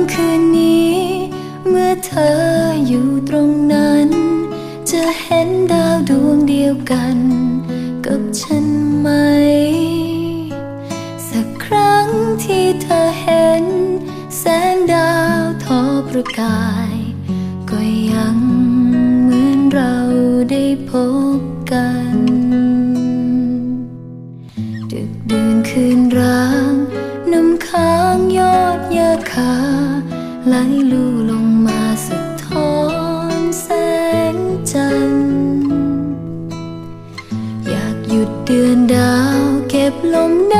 ำคืนนี้ เมื่อเธออยู่ตรงนั้น จะเห็นดาวดวงเดียวกัน กับฉันไหม สักครั้งที่เธอเห็น แสงดาวทอประกาย ก็ยังเหมือนเราได้พบกัน ดึกดื่นคืนร้าง ดยาคาไหลลู่ลงมาสะท้อนแสงจันทร์ อยากหยุดเดือนดาวเก็บลมหนา